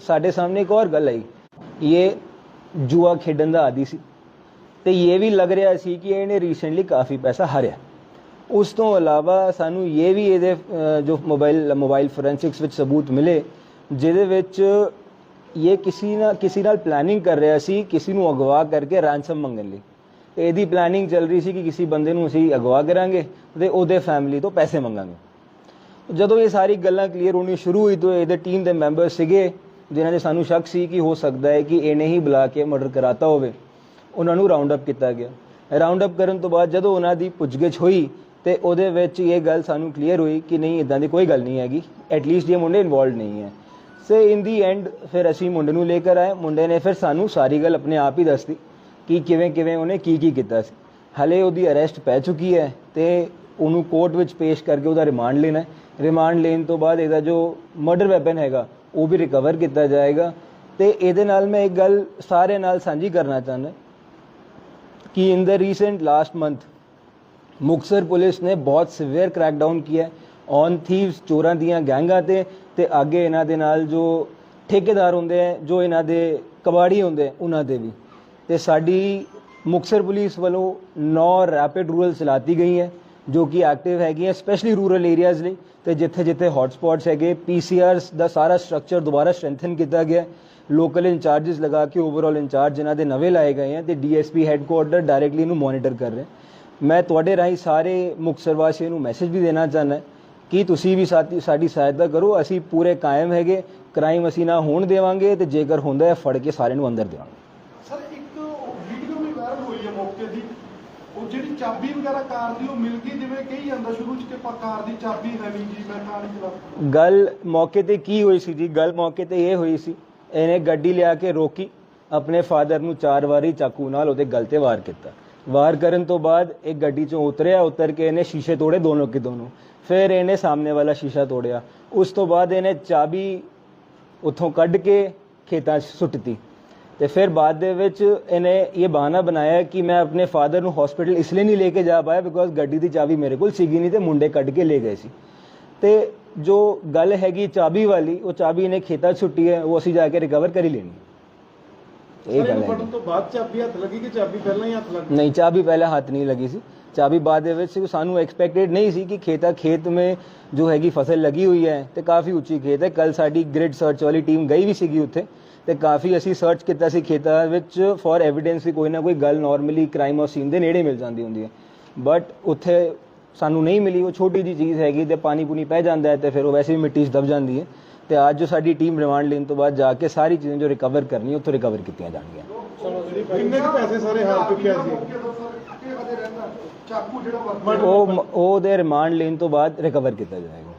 ਸਾਡੇ ਸਾਹਮਣੇ ਇੱਕ ਹੋਰ ਗੱਲ ਆਈ। ਇਹ ਜੂਆ ਖੇਡਣ ਦਾ ਆਦੀ ਸੀ। ਤੇ ਇਹ ਵੀ ਲੱਗ ਰਿਹਾ ਸੀ ਕਿ ਇਹਨੇ ਰੀਸੈਂਟਲੀ ਕਾਫੀ ਪੈਸਾ ਹਾਰਿਆ। ਉਸ ਤੋਂ ਇਲਾਵਾ ਸਾਨੂੰ ਇਹ ਵੀ ਇਹਦੇ ਜੋ ਮੋਬਾਈਲ ਮੋਬਾਈਲ ਫੋਰੈਂਸਿਕਸ ਵਿੱਚ ਸਬੂਤ ਮਿਲੇ, ਜਿਹਦੇ ਵਿੱਚ ਇਹ ਕਿਸੇ ਨਾ, ਕਿਸੇ ਨਾਲ ਪਲੈਨਿੰਗ ਕਰ ਰਿਹਾ ਸੀ, ਕਿਸੇ ਨੂੰ ਅਗਵਾ ਕਰਕੇ ਰੈਂਸਮ ਮੰਗਣ ਲਈ। ਤੇ ਇਹਦੀ ਪਲੈਨਿੰਗ ਚੱਲ ਰਹੀ ਸੀ ਕਿ ਕਿਸੇ ਬੰਦੇ ਨੂੰ ਅਸੀਂ ਅਗਵਾ ਕਰਾਂਗੇ ਤੇ ਉਹਦੇ ਫੈਮਿਲੀ ਤੋਂ ਪੈਸੇ ਮੰਗਾਂਗੇ। ਜਦੋਂ ਇਹ ਸਾਰੀ ਗੱਲਾਂ ਕਲੀਅਰ ਹੋਣੀ ਸ਼ੁਰੂ ਹੋਈ, ਤਾਂ ਇਹਦੇ ਟੀਮ ਦੇ ਮੈਂਬਰ ਸੀਗੇ ਜਿਨ੍ਹਾਂ ਦੇ ਸਾਨੂੰ ਸ਼ੱਕ ਸੀ ਕਿ ਹੋ ਸਕਦਾ ਹੈ ਕਿ ਇਹਨੇ ਹੀ ਬੁਲਾ ਕੇ ਮਰਡਰ ਕਰਾਤਾ ਹੋਵੇ, ਉਹਨਾਂ ਨੂੰ ਰਾਉਂਡ ਅਪ ਕੀਤਾ ਗਿਆ। ਰਾਉਂਡ ਅਪ ਕਰਨ ਤੋਂ ਬਾਅਦ ਜਦੋਂ ਉਹਨਾਂ ਦੀ ਪੁੱਛਗਿੱਛ ਹੋਈ ਤੇ ਉਹਦੇ ਵਿੱਚ ਇਹ ਗੱਲ ਸਾਨੂੰ ਕਲੀਅਰ ਹੋਈ ਕਿ ਨਹੀਂ ਇਦਾਂ ਦੀ ਕੋਈ ਗੱਲ ਨਹੀਂ ਹੈਗੀ। ਐਟਲੀਸਟ ਇਹ ਮੁੰਡੇ ਇਨਵੋਲਡ ਨਹੀਂ ਹੈ। ਸੇ ਇਨ ਦੀ ਐਂਡ ਫਿਰ ਅਸੀਂ ਮੁੰਡੇ ਨੂੰ ਲੈ ਕੇ ਆਏ। ਮੁੰਡੇ ਨੇ ਫਿਰ ਸਾਨੂੰ ਸਾਰੀ ਗੱਲ ਆਪਣੇ ਆਪ ਹੀ ਦੱਸਦੀ ਕਿ ਕਿਵੇਂ ਕਿਵੇਂ ਉਹਨੇ ਕੀ ਕੀ ਕੀਤਾ ਸੀ। ਹਲੇ ਉਹਦੀ ਅਰੈਸਟ ਪੈ ਚੁੱਕੀ ਹੈ ਤੇ ਉਹਨੂੰ ਕੋਰਟ ਵਿੱਚ ਪੇਸ਼ ਕਰਕੇ ਉਹਦਾ ਰਿਮਾਂਡ ਲੈਣਾ ਹੈ। ਰਿਮਾਂਡ ਲੈਣ ਤੋਂ ਬਾਅਦ ਇਹਦਾ ਜੋ ਮਰਡਰ ਵੈਪਨ ਹੈਗਾ ਉਹ ਵੀ ਰਿਕਵਰ ਕੀਤਾ ਜਾਏਗਾ। ਤੇ ਇਹਦੇ ਨਾਲ ਮੈਂ ਇੱਕ ਗੱਲ ਸਾਰੇ ਨਾਲ ਸਾਂਝੀ ਕਰਨਾ ਚਾਹੁੰਦਾ। ਕਿ in the recent last month Muktsar police ਨੇ ਬਹੁਤ ਸਿਵੀਅਰ ਕ੍ਰੈਕਡਾਊਨ ਕੀਤਾ ਔਨ ਥੀਵਸ ਚੋਰਾਂ ਦੀਆਂ ਗੈਂਗਾਂ ਤੇ ਤੇ ਅੱਗੇ ਇਹਨਾਂ ਦੇ ਨਾਲ ਜੋ ਠੇਕੇਦਾਰ ਹੁੰਦੇ ਆ ਜੋ ਇਹਨਾਂ ਦੇ ਕਬਾੜੀ ਹੁੰਦੇ ਉਹਨਾਂ ਦੇ ਵੀ। ਤੇ ਸਾਡੀ ਮੁਕਸਰ ਪੁਲਿਸ ਵੱਲੋਂ 9 ਰੈਪਿਡ ਰੂਰਲ ਚਲਾਤੀ ਗਈ ਹੈ। ਜੋ ਕਿ ਐਕਟਿਵ ਹੈਗੀਆਂ ਸਪੈਸ਼ਲੀ ਰੂਰਲ ਏਰੀਆਜ਼ ਲਈ, ਤੇ ਜਿੱਥੇ ਜਿੱਥੇ ਹੌਟਸਪੌਟਸ ਹੈਗੇ ਪੀਸੀਆਰਸ ਦਾ ਸਾਰਾ ਸਟਰਕਚਰ ਦੁਬਾਰਾ ਸਟਰੈਂਥਨ ਕੀਤਾ ਗਿਆ ਲੋਕਲ ਇੰਚਾਰजेस ਲਗਾ ਕੇ ਓਵਰਆਲ ਇੰਚਾਰਜ ਜਿਨ੍ਹਾਂ ਦੇ ਨਵੇਂ ਲਾਏ ਗਏ ਆ ਤੇ ਡੀਐਸਪੀ ਹੈੱਡਕੁਆਰਟਰ ਡਾਇਰੈਕਟਲੀ ਇਹਨੂੰ ਮੋਨੀਟਰ ਕਰ ਰਿਹਾ ਮੈਂ ਤੁਹਾਡੇ ਰਾਹੀਂ ਸਾਰੇ ਮੁਕਤਸਰ ਵਾਸੀਆਂ ਨੂੰ ਮੈਸੇਜ ਵੀ ਦੇਣਾ ਚਾਹੁੰਦਾ ਕਿ ਤੁਸੀਂ ਵੀ ਸਾਡੀ ਸਹਾਇਤਾ ਕਰੋ। ਅਸੀਂ ਪੂਰੇ ਕਾਇਮ ਹੈਗੇ ਕ੍ਰਾਈਮ ਅਸੀਂ ਨਾ ਹੋਣ ਦੇਵਾਂਗੇ, ਤੇ ਜੇਕਰ ਹੁੰਦਾ ਹੈ, ਫੜ ਕੇ ਸਾਰਿਆਂ ਨੂੰ ਅੰਦਰ ਦੇਵਾਂਗੇ। ਸਰ, ਇੱਕ ਵੀਡੀਓ ਵੀ ਵਾਇਰਲ ਹੋਈ ਹੈ ਮੌਕੇ ਦੀ। ਉਹ ਜਿਹੜੀ ਚਾਬੀ ਵਗੈਰਾ ਕਾਰ ਦੀ, ਉਹ ਮਿਲ ਗਈ ਜਿਵੇਂ ਕਹੀ ਜਾਂਦਾ ਸ਼ੁਰੂ ਚ ਕਿ ਪਾ ਕਾਰ ਦੀ ਚਾਬੀ ਹੈ ਨਹੀਂ ਜੀ, ਮੈਂ ਕਾਰ ਨਹੀਂ ਚਲਾ ਗੱਲ ਮੌਕੇ ਤੇ ਕੀ ਹੋਈ ਸੀ ਜੀ? ਗੱਲ ਮੌਕੇ ਤੇ ਇਹ ਹੋਈ ਸੀ, ਇਹਨੇ ਗੱਡੀ ਲਿਆ ਕੇ ਰੋਕੀ, ਆਪਣੇ ਫਾਦਰ ਨੂੰ ਚਾਰ ਵਾਰੀ ਚਾਕੂ ਨਾਲ ਉਹਦੇ ਗਲ ਤੇ ਵਾਰ ਕੀਤਾ। ਵਾਰ ਕਰਨ ਤੋਂ ਬਾਅਦ ਇੱਕ ਗੱਡੀ ਚੋਂ ਉਤਰਿਆ, ਉਤਰ ਕੇ ਇਹਨੇ ਸ਼ੀਸ਼ੇ ਤੋੜੇ ਦੋਨੋਂ ਕੇ ਦੋਨੋਂ। ਫਿਰ ਇਹਨੇ ਸਾਹਮਣੇ ਵਾਲਾ ਸ਼ੀਸ਼ਾ ਤੋੜਿਆ। ਉਸ ਤੋਂ ਬਾਅਦ ਇਹਨੇ ਚਾਬੀ ਉੱਥੋਂ ਕੱਢ ਕੇ ਖੇਤਾਂ 'ਚ ਸੁੱਟਤੀ। ਤੇ ਫਿਰ ਬਾਅਦ ਦੇ ਵਿੱਚ ਇਹਨੇ ਇਹ ਬਹਾਨਾ ਬਣਾਇਆ ਕਿ ਮੈਂ ਆਪਣੇ ਫਾਦਰ ਨੂੰ ਹਸਪੀਟਲ ਇਸ ਲਈ ਨਹੀਂ ਲੈ ਕੇ ਜਾ ਪਾਇਆ ਬਿਕੋਜ਼ ਗੱਡੀ ਦੀ ਚਾਬੀ ਮੇਰੇ ਕੋਲ ਸੀਗੀ ਨਹੀਂ ਤੇ ਮੁੰਡੇ ਕੱਢ ਕੇ ਲੈ ਗਏ ਸੀ। ਤੇ ਜੋ ਗੱਲ ਹੈਗੀ ਚਾਬੀ ਵਾਲੀ ਉਹ ਚਾਬੀ ਇਹਨੇ ਖੇਤਾਂ ਸੁੱਟੀ ਹੈ ਉਹ ਅਸੀਂ ਜਾ ਕੇ ਰਿਕਵਰ ਕਰ ਹੀ। ਲੈਣੀ ਇਹ ਗੱਲ ਹੈ ਤੋਂ ਬਾਅਦ ਚਾਬੀ ਹੱਥ ਲੱਗੀ ਕਿ ਚਾਬੀ ਪਹਿਲਾਂ ਹੀ ਹੱਥ ਲੱਗ ਨਹੀਂ ਚਾਬੀ ਪਹਿਲੇ ਹੱਥ ਨਹੀਂ ਲੱਗੀ ਸੀ। ਚਾਬੀ ਬਾਅਦ ਦੇ ਵਿੱਚ ਸਾਨੂੰ ਐਕਸਪੈਕਟਡ ਨਹੀਂ ਸੀ ਕਿ ਖੇਤਾ, ਖੇਤ ਮੇ ਜੋ ਹੈਗੀ ਫਸਲ ਲੱਗੀ ਹੋਈ ਹੈ ਤੇ ਕਾਫੀ ਉੱਚੀ ਖੇਤ ਹੈ। ਕੱਲ ਸਾਡੀ ਗ੍ਰਿਡ ਸਰਚ ਵਾਲੀ ਟੀਮ ਗਈ ਵੀ ਸੀਗੀ ਉੱਥੇ ਤੇ ਕਾਫੀ ਅਸੀਂ ਸਰਚ ਕੀਤਾ ਸੀ ਖੇਤਾਂ ਵਿੱਚ ਫॉर ਐਵੀਡੈਂਸ ਵੀ ਕੋਈ ਨਾ ਕੋਈ ਗੱਲ ਨਾਰਮਲੀ ਕ੍ਰਾਈਮ ਔਰ ਸੀਨ ਦੇ ਨੇੜੇ ਮਿਲ ਜਾਂਦੀ ਹੁੰਦੀ ਹੈ। ਬਟ ਉੱਥੇ ਸਾਨੂੰ ਨਹੀਂ ਮਿਲੀ, ਉਹ ਛੋਟੀ ਜੀ ਚੀਜ਼ ਹੈਗੀ ਤੇ ਪਾਣੀ ਪੂਣੀ ਪੈ ਜਾਂਦਾ ਹੈ ਤੇ ਫਿਰ ਉਹ ਵੈਸੇ ਵੀ ਮਿੱਟੀ 'ਚ ਦਬ ਜਾਂਦੀ ਹੈ। ਤੇ ਅੱਜ ਜੋ ਸਾਡੀ ਟੀਮ ਰਿਮਾਂਡ ਲੈਣ ਤੋਂ ਬਾਅਦ ਜਾ ਕੇ ਸਾਰੀ ਚੀਜ਼ਾਂ ਜੋ ਰਿਕਵਰ ਕਰਨੀ ਉੱਥੋਂ ਰਿਕਵਰ ਕੀਤੀਆਂ ਜਾਣਗੀਆਂ। ਕਿੰਨੇ ਪੈਸੇ ਸਾਰੇ ਹਾਰ ਚੁੱਕਿਆ ਸੀ? ਚਾਕੂ ਜਿਹੜਾ ਵਰਤਿਆ ਉਹ ਉਹ ਉਹਦੇ ਰਿਮਾਂਡ ਲੈਣ ਤੋਂ ਬਾਅਦ ਰਿਕਵਰ ਕੀਤਾ ਜਾਏਗਾ।